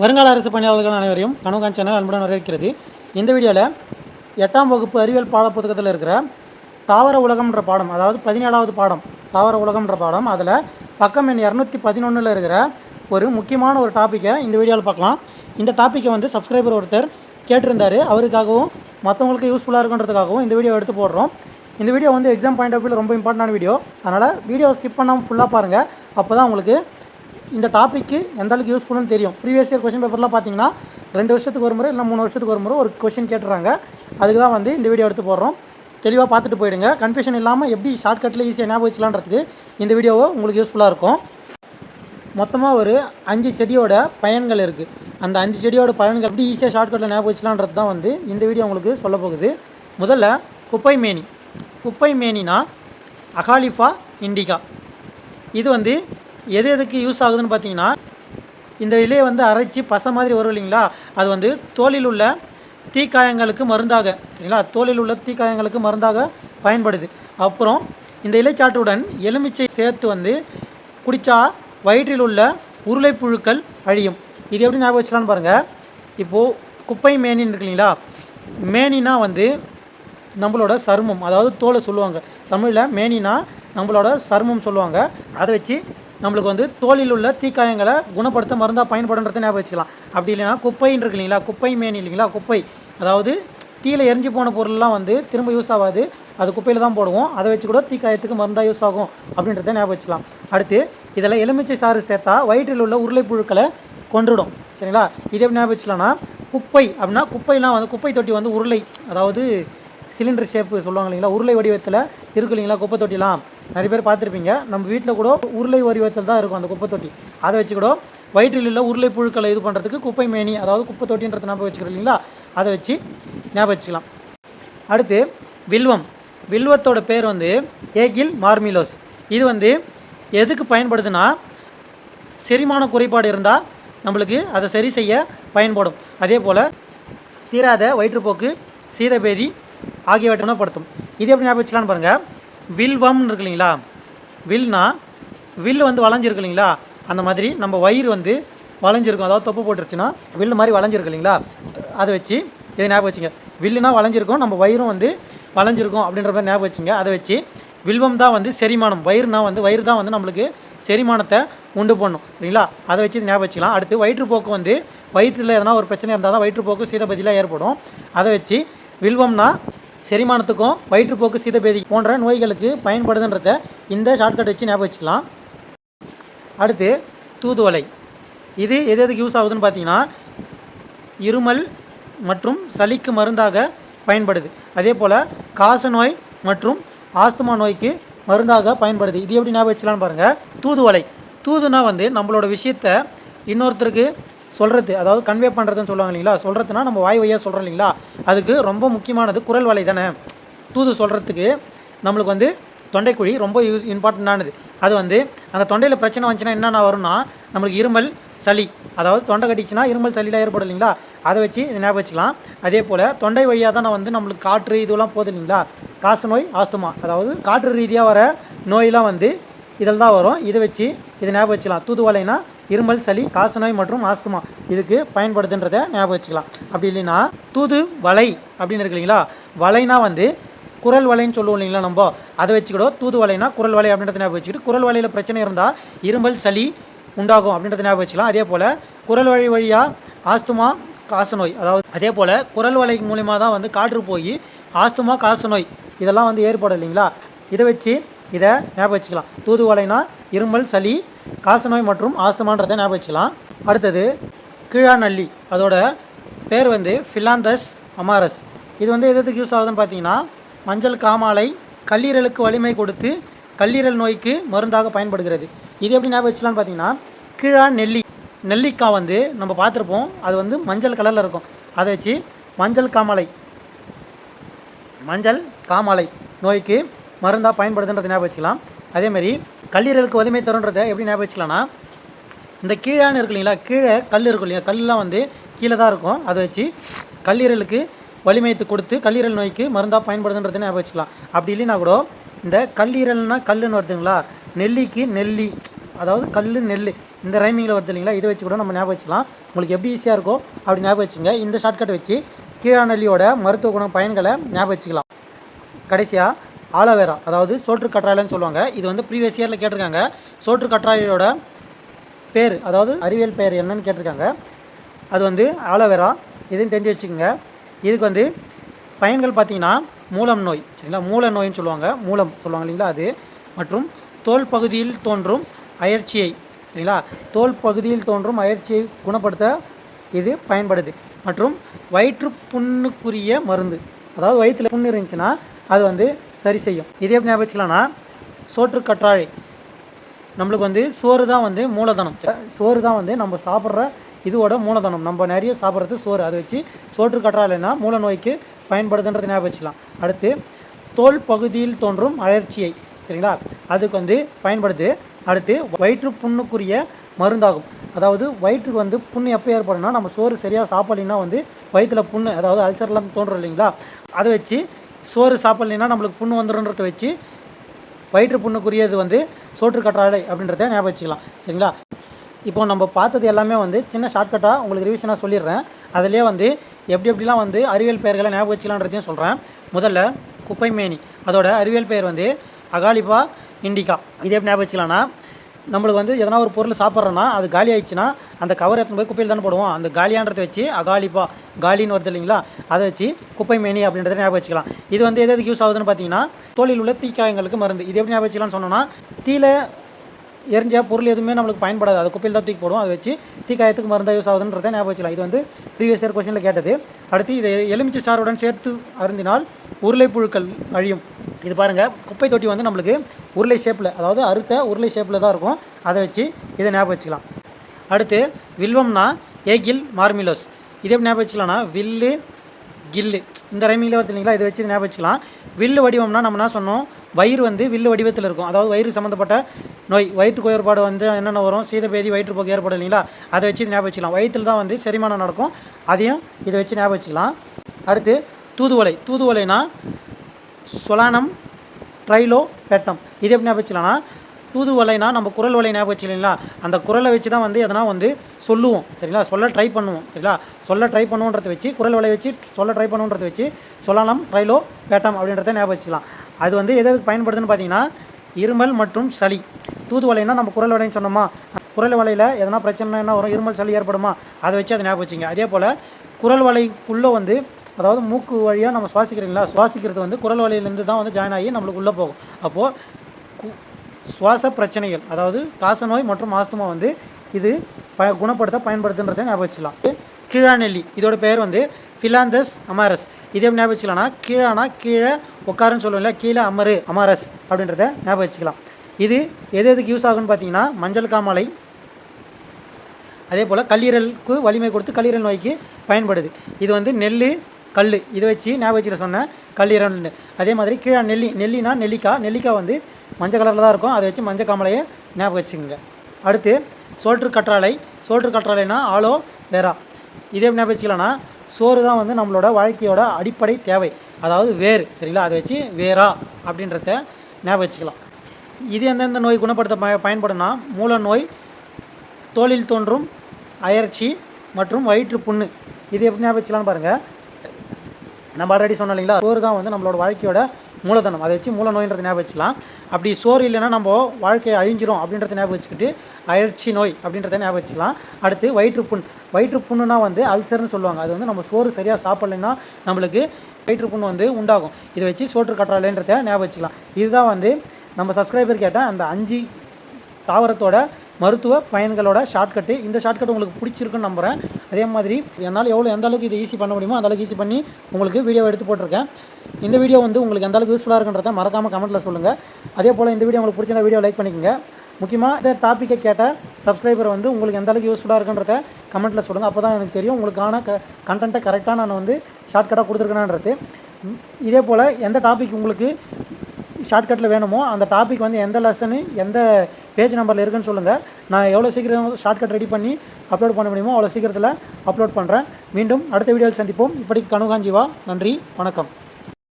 வருங்கால அரசு பணியாளர்கள் அனைவரையும் கனவுகான் சேனல் அன்புடன் வரவேற்கிறது. இந்த வீடியோவில் எட்டாம் வகுப்பு அறிவியல் பாடப்புத்தகத்தில் இருக்கிற தாவர உலகம்ன்ற பாடம் அதாவது பதினேழாவது பாடம் தாவர உலகம்ன்ற பாடம் அதில் பக்கம் எண் இரநூத்தி பதினொன்றில் இருக்கிற ஒரு முக்கியமான ஒரு டாப்பிக்கை இந்த வீடியோவில் பார்க்கலாம். இந்த டாப்பிக்கை வந்து சப்ஸ்கிரைபர் ஒருத்தர் கேட்டிருந்தார். அவருக்காகவும் மற்றவங்களுக்கு யூஸ்ஃபுல்லாக இருக்குன்றதுக்காகவும் இந்த வீடியோ எடுத்து போடுறோம். இந்த வீடியோ வந்து எக்ஸாம் பாயிண்ட் ஆஃப் வியூவில் ரொம்ப இம்பார்ட்டண்டான வீடியோ. அதனால் வீடியோ ஸ்கிப் பண்ணாமல் ஃபுல்லாக பாருங்கள் அப்போ தான் உங்களுக்கு இந்த டாப்பிக்கு எந்த அளவுக்கு யூஸ்ஃபுல்னு தெரியும். ப்ரீவியஸ் இயர் கொஷின் பேப்பர்லாம் பார்த்தீங்கன்னா ரெண்டு வருஷத்துக்கு ஒரு முறை இல்லை மூணு வருஷத்துக்கு ஒரு முறை ஒரு கொஷின் கேட்டுறாங்க. அதுக்கு தான் வந்து இந்த வீடியோ எடுத்து போடுறோம். தெளிவாக பார்த்துட்டு போயிடுங்க. கன்ஃபியூஷன் இல்லாமல் எப்படி ஷார்ட்கட்டில் ஈஸியாக ஞாபகம் வச்சலான்றதுக்கு இந்த வீடியோவை உங்களுக்கு யூஸ்ஃபுல்லாக இருக்கும். மொத்தமாக ஒரு அஞ்சு செடியோட பயன்கள் இருக்குது அந்த அஞ்சு செடியோட பயன்கள் எப்படி ஈஸியாக ஷார்ட்கட்டில் ஞாபகம் வச்சலான்றது தான் வந்து இந்த வீடியோ உங்களுக்கு சொல்ல போகுது. முதல்ல குப்பை மேனி. குப்பை மேனினா அகாலிஃபா இண்டிகா. இது வந்து எது எதுக்கு யூஸ் ஆகுதுன்னு பார்த்தீங்கன்னா இந்த இலையை வந்து அரைச்சி பசை மாதிரி வரும் இல்லைங்களா? அது வந்து தோலில் உள்ள தீக்காயங்களுக்கு மருந்தாக சரிங்களா தோலில் உள்ள தீக்காயங்களுக்கு மருந்தாக பயன்படுது. அப்புறம் இந்த இலைச்சாற்றுடன் எலுமிச்சை சேர்த்து வந்து குடித்தா வயிற்றில் உள்ள உருளைப்புழுக்கள் அழியும். இது எப்படி ஞாபகம் வச்சுக்கலான்னு பாருங்கள் இப்போது குப்பை மேனின்னு இருக்கு இல்லைங்களா? மேனினா வந்து நம்மளோட சருமம் அதாவது தோலை சொல்லுவாங்க. தமிழில் மேனினா நம்மளோட சருமம் சொல்லுவாங்க. அதை வச்சு நம்மளுக்கு வந்து தோலில் உள்ள தீக்காயங்களை குணப்படுத்த மருந்தாக பயன்படுன்றதை ஞாபகம் வச்சுக்கலாம். அப்படி இல்லைன்னா குப்பைன்னு இருக்கு இல்லைங்களா? குப்பை மேன் இல்லைங்களா? குப்பை. அதாவது தீயில் எரிஞ்சு போன பொருள்லாம் வந்து திரும்ப யூஸ் ஆகாது. அது குப்பையில் தான் போடுவோம். அதை வச்சு கூட தீக்காயத்துக்கு மருந்தாக யூஸ் ஆகும் அப்படின்றத ஞாபகம் வச்சுக்கலாம். அடுத்து இதில் எலுமிச்சை சாறு சேர்த்தா வயிற்றில் உள்ள உருளை புழுக்களை கொன்றுடும். சரிங்களா? இதை எப்படி ஞாபகம் வச்சுக்கலாம்னா குப்பை அப்படின்னா குப்பைலாம் வந்து குப்பை தொட்டி வந்து உருளை அதாவது சிலிண்டர் ஷேப்பு சொல்லுவாங்க இல்லைங்களா? உருளை வடிவத்தில் இருக்கு இல்லைங்களா குப்பை தொட்டிலாம் நிறைய பேர் பார்த்துருப்பீங்க. நம்ம வீட்டில் கூட உருளை வடிவத்தில் தான் இருக்கும் அந்த குப்பை தொட்டி அதை வச்சு கூட வயிற்றில் உள்ள உருளை புழுக்களை இது பண்ணுறதுக்கு குப்பை மேனி அதாவது குப்பை தொட்டின்றது ஞாபகம் வச்சுக்கிறோம் இல்லைங்களா? அதை வச்சு ஞாபகம் வச்சுக்கலாம். அடுத்து வில்வம். வில்வத்தோட பேர் வந்து ஏகில் மார்மிலோஸ். இது வந்து எதுக்கு பயன்படுதுன்னா செரிமான குறைபாடு இருந்தால் நம்மளுக்கு அதை சரி செய்ய பயன்படும். அதே போல் தீராத வயிற்றுப்போக்கு சீதபேதி ஆகியவற்றை குணப்படுத்தும். இது எப்படி ஞாபகம் வச்சுக்கலான்னு பாருங்கள் வில்வம்னு இருக்கு இல்லைங்களா? வில்னா வில் வந்து வளைஞ்சிருக்கு இல்லைங்களா? அந்த மாதிரி நம்ம வயிறு வந்து வளைஞ்சிருக்கும். அதாவது தொப்பு போட்டுருச்சுன்னா வில்லு மாதிரி வளைஞ்சிருக்கு இல்லைங்களா? அதை வச்சு இதை ஞாபகம் வச்சுங்க. வில்லுனா வளைஞ்சிருக்கும் நம்ம வயிறும் வந்து வளைஞ்சிருக்கும் அப்படின்ற மாதிரி ஞாபகம் வச்சுங்க. அதை வச்சு வில்வம் தான் வந்து செரிமானம். வயிறுனா வந்து வயிறு தான் வந்து நம்மளுக்கு செரிமானத்தை உண்டு பண்ணும். சரிங்களா? அதை வச்சு இது ஞாபகம் வச்சுக்கலாம். அடுத்து வயிற்றுப்போக்கு வந்து வயிற்றில் எதனா ஒரு பிரச்சனை இருந்தால் தான் வயிற்றுப்போக்கு சீதபதியில் ஏற்படும். அதை வச்சு வில்வம்னா செரிமானத்துக்கும் வயிற்றுப்போக்கு சீதபேதி போன்ற நோய்களுக்கு பயன்படுதுன்றத இந்த ஷார்ட்கட் வச்சு ஞாபகம் வச்சுக்கலாம். அடுத்து தூதுவளை. இது எது எதுக்கு யூஸ் ஆகுதுன்னு பார்த்தீங்கன்னா இருமல் மற்றும் சளிக்கு மருந்தாக பயன்படுது. அதே போல் காச நோய் மற்றும் ஆஸ்துமா நோய்க்கு மருந்தாக பயன்படுது. இது எப்படி ஞாபகம் வச்சலாம்னு பாருங்கள் தூதுவலை தூதுனா வந்து நம்மளோட விஷயத்த இன்னொருத்தருக்கு சொல்கிறது அதாவது கன்வே பண்ணுறதுன்னு சொல்லுவாங்க இல்லைங்களா? சொல்கிறதுனா நம்ம வாய் வழியாக சொல்கிறோம் இல்லைங்களா? அதுக்கு ரொம்ப முக்கியமானது குரல் வலை தானே. தூது சொல்கிறதுக்கு நம்மளுக்கு வந்து தொண்டைக்குழி ரொம்ப யூஸ் இம்பார்ட்டண்ட்டானது அது வந்து அந்த தொண்டையில் பிரச்சனை வந்துச்சுன்னா என்னென்ன வரும்னா நம்மளுக்கு இருமல் சளி. அதாவது தொண்டை கட்டிச்சுன்னா இருமல் சளியெலாம் ஏற்படும் இல்லைங்களா? அதை வச்சு இதை ஞாபகம் வச்சுக்கலாம். அதே போல் தொண்டை வழியாக தான் வந்து நம்மளுக்கு காற்று இதுவெல்லாம் போகுது இல்லைங்களா? காசு நோய் ஆஸ்துமா. அதாவது காற்று ரீதியாக வர நோயெலாம் வந்து இதில் தான் வரும். இதை வச்சு இதை ஞாபகம் வச்சுக்கலாம். தூதுவளைனா இருமல் சளி காசநோய் மற்றும் ஆஸ்துமா. இதுக்கு பயன்படுதுன்றதை ஞாபகம் வச்சுக்கலாம். அப்படி இல்லைன்னா தூது வலை அப்படின்னு இருக்கு இல்லைங்களா? வலைனா வந்து குரல் வலைன்னு சொல்லுவோம் இல்லைங்களா நம்ம? அதை வச்சுக்கிடோ தூது வலைனா குரல் வலை அப்படின்றத ஞாபகம் வச்சுக்கிட்டு குரல் வலையில் பிரச்சனை இருந்தால் இருமல் சளி உண்டாகும் அப்படின்றத ஞாபகம் வச்சுக்கலாம். அதே போல் குரல் வழி வழியாக ஆஸ்துமா காசநோய். அதாவது அதே போல் குரல் வலை மூலிமா தான் வந்து காற்று போய் ஆஸ்துமா காசநோய் இதெல்லாம் வந்து ஏற்படும் இல்லைங்களா? இதை வச்சு இதை ஞாபகம் வச்சுக்கலாம். தூதுவளைனா இருமல் சளி காசநோய் மற்றும் ஆஸ்துமான்றதை ஞாபகம் வச்சுக்கலாம். அடுத்தது கீழாநல்லி அதோட பேர் வந்து ஃபிலாந்தஸ் அமாரஸ் இது வந்து எதுக்கு யூஸ் ஆகுதுன்னு பார்த்தீங்கன்னா மஞ்சள் காமாலை கல்லீரலுக்கு வலிமை கொடுத்து கல்லீரல் நோய்க்கு மருந்தாக பயன்படுகிறது. இது எப்படி ஞாபகம் வச்சுலான்னு பார்த்தீங்கன்னா கீழா நெல்லி நெல்லிக்காய் வந்து நம்ம பார்த்துருப்போம். அது வந்து மஞ்சள் கலரில் இருக்கும். அதை வச்சு மஞ்சள் காமாலை மஞ்சள் காமாலை நோய்க்கு மருந்தாக பயன்படுதுன்றதை ஞாபகம் வச்சுக்கலாம். அதேமாதிரி கல்லீரலுக்கு வலிமை தருன்றதை எப்படி ஞாபகம் வச்சுக்கலாம்னா இந்த கீழான்னு இருக்கு இல்லைங்களா கீழே கல் இருக்கும் இல்லையா கல்லாம் வந்து கீழே தான் இருக்கும். அதை வச்சு கல்லீரலுக்கு வலிமைத்து கொடுத்து கல்லீரல் நோய்க்கு மருந்தாக பயன்படுதுன்றதை ஞாபகம் வச்சுக்கலாம். அப்படி இல்லைன்னா கூட இந்த கல்லீரல்னா கல்லுன்னு வருதுங்களா நெல்லிக்கு நெல்லி அதாவது கல் நெல் இந்த ரைமிங்கில் வருது இல்லைங்களா இதை வச்சு கூட நம்ம ஞாபகம் வச்சுக்கலாம். உங்களுக்கு எப்படி ஈஸியாக இருக்கோ அப்படி ஞாபகம் வச்சுங்க. இந்த ஷார்ட்கட் வச்சு கீழாநெல்லியோட மருத்துவ குணம் பயன்களை ஞாபகம் வச்சுக்கலாம். கடைசியாக ஆலோவேரா அதாவது சோற்று கற்றாழைன்னு சொல்லுவாங்க. இது வந்து ப்ரீவியஸ் இயரில் கேட்டிருக்காங்க. சோற்று கற்றாழையோட பேர் அதாவது அறிவியல் பெயர் என்னன்னு கேட்டிருக்காங்க. அது வந்து ஆலோவேரா இதையும் தெரிஞ்சு வச்சுக்கோங்க. இதுக்கு வந்து பயன்கள் பார்த்திங்கன்னா மூலம் நோய் சரிங்களா? மூல நோயின்னு சொல்லுவாங்க. மூலம் சொல்லுவாங்க இல்லைங்களா அது? மற்றும் தோல் பகுதியில் தோன்றும் அயற்சியை சரிங்களா? தோல் பகுதியில் தோன்றும் அயற்சியை குணப்படுத்த இது பயன்படுது. மற்றும் வயிற்று புண்ணுக்குரிய மருந்து அதாவது வயிற்றில் புண்ணு இருந்துச்சுன்னா அது வந்து சரி செய்யும். இதே எப்படி ஞாபகம் வச்சுக்கலாம்னா சோற்று கற்றாழை. நம்மளுக்கு வந்து சோறு தான் வந்து மூலதனம். சோறு தான் வந்து நம்ம சாப்பிட்ற இதோட மூலதனம். நம்ம நிறைய சாப்பிட்றது சோறு. அதை வச்சு சோற்று கற்றாழைனா மூல நோய்க்கு பயன்படுதுன்றது ஞாபகம் வச்சுக்கலாம். அடுத்து தோல் பகுதியில் தோன்றும் அழற்சியை. சரிங்களா? அதுக்கு வந்து பயன்படுது அடுத்து வயிற்று புண்ணுக்குரிய மருந்தாகும். அதாவது வயிற்றுக்கு வந்து புண்ணு எப்போ ஏற்படும்னா நம்ம சோறு சரியாக சாப்பிட்லின்னா வந்து வயிற்றில் புண்ணு அதாவது அல்சர்லாம் தோன்றும் இல்லைங்களா? அதை வச்சு சோறு சாப்பிட்லின்னா நம்மளுக்கு புண்ணு வந்துடும்ன்றத வச்சு வயிற்று புண்ணுக்குரியது வந்து சோற்று கற்றாழை அப்படின்றத ஞாபகம் வச்சுக்கலாம். சரிங்களா? இப்போ நம்ம பார்த்தது எல்லாமே வந்து சின்ன ஷார்ட்கட்டாக உங்களுக்கு ரிவிஷனாக சொல்லிடுறேன். அதிலே வந்து எப்படி எப்படிலாம் வந்து அறிவியல் பெயர்களை ஞாபகம் வச்சுக்கலான்றதையும் சொல்கிறேன் முதல்ல குப்பைமேனி. அதோட அறிவியல் பெயர் வந்து அகாலிபா இண்டிகா. இதே எப்படி ஞாபகம் வச்சுக்கலாம்னா நம்மளுக்கு வந்து எதனா ஒரு பொருள் சாப்பிட்றோன்னா அது காலி ஆயிடுச்சுன்னா அந்த கவர் எடுத்துன்னு போய் குப்பையில் தானே போடுவோம். அந்த காலியான்றதை வச்சு அகாலிபா காலின்னு வருது இல்லைங்களா அதை வச்சு குப்பை மேனி அப்படின்றத ஞாபகம் வச்சுக்கலாம். இது வந்து எது எதுக்கு யூஸ் ஆகுதுன்னு பார்த்தீங்கன்னா தோலில் உள்ள தீக்காயங்களுக்கு மருந்து. இது எப்படி ஞாபகம் வச்சுக்கலாம்னு சொன்னோன்னா தீல எரிஞ்ச பொருள் எதுவுமே நம்மளுக்கு பயன்படாது. அது குப்பையில் தான் தூக்கி போடுவோம். அதை வச்சு தீக்காயத்துக்கு மருந்தாக யூஸ் ஆகுதுன்றதை ஞாபகம் வச்சுக்கலாம். இது வந்து ப்ரீவியஸ் இயர் கொஸ்டினில் கேட்டது. அடுத்து இதை எலுமிச்சை சாறுடன் சேர்த்து அருந்தினால் உருளைப்புழுக்கள் அழியும். இது பாருங்கள் குப்பை தொட்டி வந்து நம்மளுக்கு உருளை ஷேப்பில் அதாவது அறுத்த உருளை ஷேப்பில் தான் இருக்கும். அதை வச்சு இதை ஞாபகம் வச்சுக்கலாம். அடுத்து வில்வம்னா ஏகில் மார்மிலோஸ். இது எப்படி ஞாபகம் வச்சுக்கலாம்னா வில்லு கில்லு. இந்த ரைமிங்கில் வருது இல்லைங்களா? இதை வச்சு ஞாபகம் வச்சுக்கலாம். வில்லு வடிவம்னா நம்ம என்ன சொன்னோம்? வயிறு வந்து வில்லு வடிவத்தில் இருக்கும். அதாவது வயிறு சம்மந்தப்பட்ட நோய் வயிற்று ஏற்பாடு வந்து என்னென்ன வரும்? சீதபேதி வயிற்றுப்போக்கு ஏற்படும் இல்லைங்களா? அதை வச்சு ஞாபகம் வச்சுக்கலாம். வயிற்றில் தான் வந்து செரிமானம் நடக்கும். அதையும் இதை வச்சு ஞாபகம் வச்சுக்கலாம். அடுத்து தூதுவலை தூதுவலைனா சொலானம் ட்ரைலோ பெட்டம். இது எப்படி ஞாபகம் தூது வலைனா நம்ம குரல் வலை ஞாபகம் வச்சுக்கலீங்களா அந்த குரலை வச்சு தான் வந்து எதனா வந்து சொல்லுவோம். சரிங்களா? சொல்ல ட்ரை பண்ணுவோம். சரிங்களா? சொல்ல ட்ரை பண்ணுன்றதை வச்சு குரல் வலை வச்சு சொல்ல ட்ரை பண்ணுன்றத வச்சு சொல்லலாம் ட்ரைலோ பேட்டம் அப்படின்றத ஞாபகம் வச்சுக்கலாம். அது வந்து எது எதுக்கு பயன்படுதுன்னு பார்த்தீங்கன்னா இருமல் மற்றும் சளி. தூதுவளைனா நம்ம குரல் வலைன்னு சொன்னோமா? குரல் வலையில் எதனா பிரச்சனை என்ன வரும் இருமல் சளி ஏற்படுமா? அதை வச்சு அதை ஞாபகம் வச்சுங்க. அதே போல் குரல் வலைக்குள்ளே வந்து அதாவது மூக்கு வழியாக நம்ம சுவாசிக்கிறீங்களா? சுவாசிக்கிறது வந்து குரல் வழியிலேருந்து தான் வந்து ஜாயின் ஆகி நம்மளுக்கு உள்ளே போகும். அப்போது கு- சுவாச பிரச்சனைகள் அதாவது காசநோய் மற்றும் ஆஸ்துமா வந்து இது ப குணப்படுத்த பயன்படுத்துன்றதை ஞாபகம் வச்சுக்கலாம். கீழாநெல்லி இதோட பெயர் வந்து ஃபிலாந்தஸ் அமாரஸ் இதே ஞாபகம் வச்சுக்கலாம்னா கீழானா கீழே உட்காருன்னு சொல்லுவோம்ல கீழே அமரு அமாரஸ் அப்படின்றத ஞாபகம் வச்சுக்கலாம். இது எது எதுக்கு யூஸ் ஆகுன்னு பார்த்தீங்கன்னா மஞ்சள் காமாலை அதே போல் கல்லீரலுக்கு வலிமை கொடுத்து கல்லீரல் நோய்க்கு பயன்படுது. இது வந்து நெல் கல் இதை வச்சு ஞாபகம் வச்சுக்க சொன்னேன் இரண்டு. அதே மாதிரி கீழே நெல்லி நெல்லினா நெல்லிக்காய் நெல்லிக்காய் வந்து மஞ்சள் கலரில் தான் இருக்கும். அதை வச்சு மஞ்சள் காமலையை ஞாபகம் வச்சுக்கோங்க. அடுத்து சோல்ட்ரு கற்றாழை. சோல்ட்ரு கற்றாழைனா ஆலோ வேரா இதே ஞாபகம் வச்சுக்கலாம்னா சோறு தான் வந்து நம்மளோட வாழ்க்கையோட அடிப்படை தேவை. அதாவது வேர் சரிங்களா? அதை வச்சு வேரா அப்படின்றத ஞாபகம் வச்சுக்கலாம். இது எந்தெந்த நோய் குணப்படுத்த பய பயன்படும்னா மூல நோய் தோலில் தோன்றும் அயற்சி மற்றும் வயிற்று புண்ணு இது எப்படி ஞாபகம் வச்சுக்கலாம்னு பாருங்கள் நம்ம ஆல்ரெடி சொன்னோம் இல்லைங்களா? சோறு தான் வந்து நம்மளோட வாழ்க்கையோட மூலதனம். அதை வச்சு மூல நோயின்றதை ஞாபகம் வச்சுக்கலாம். அப்படி சோறு இல்லைன்னா நம்ம வாழ்க்கையை அழிஞ்சிரும் அப்படின்றத ஞாபகம் வச்சுக்கிட்டு அயற்சி நோய் அப்படின்றத ஞாபகம் வச்சுக்கலாம். அடுத்து வயிற்றுப்புண். வயிற்றுப்புண்ணுனா வந்து அல்சர்னு சொல்லுவாங்க. அது வந்து நம்ம சோறு சரியாக சாப்பிட்லைன்னா நம்மளுக்கு வயிற்றுப்புண் வந்து உண்டாகும். இதை வச்சு சோற்று கற்றாழைன்றத ஞாபகம் வச்சுக்கலாம். இதுதான் வந்து நம்ம சப்ஸ்கிரைபர் கேட்டால் அந்த அஞ்சு தாவரத்தோட மருத்துவ பயன்களோட ஷார்ட்கட்டு இந்த ஷார்ட்கட் உங்களுக்கு பிடிச்சிருக்குன்னு நம்புகிறேன் அதே மாதிரி என்னால் எவ்வளோ எந்த அளவுக்கு இதை ஈஸி பண்ண முடியுமோ அந்த அளவுக்கு ஈஸி பண்ணி உங்களுக்கு வீடியோ எடுத்து போட்டிருக்கேன். இந்த வீடியோ வந்து உங்களுக்கு எந்த அளவுக்கு யூஸ்ஃபுல்லாக இருக்குன்றத மறக்காமல் கமெண்ட்டில் சொல்லுங்கள் அதே போல் இந்த வீடியோ உங்களுக்கு பிடிச்சிருந்த வீடியோ லைக் பண்ணிக்கோங்க. முக்கியமாக இந்த டாப்பிக்கை கேட்ட சப்ஸ்கிரைபர் வந்து உங்களுக்கு எந்த அளவுக்கு யூஸ்ஃபுல்லாக இருக்குன்றத கமெண்ட்டில் சொல்லுங்கள் அப்போ தான் எனக்கு தெரியும் உங்களுக்கான க கண்டென்ட்டை கரெக்டாக நான் வந்து ஷார்ட்கட்டாக கொடுத்துருக்கேன்றது இதே போல் எந்த டாபிக் உங்களுக்கு ஷார்ட்கட்டில் வேணுமோ அந்த டாபிக் வந்து எந்த லெசனு எந்த பேஜ் நம்பரில் இருக்குன்னு சொல்லுங்கள் நான் எவ்வளோ சீக்கிரம் ஷார்ட்கட் ரெடி பண்ணி அப்லோட் பண்ண முடியுமோ அவ்வளோ சீக்கிரத்தில் அப்லோட் பண்ணுறேன் மீண்டும் அடுத்த வீடியோவில் சந்திப்போம். இப்படிக்கு கனுகாஞ்சிவா நன்றி. வணக்கம்.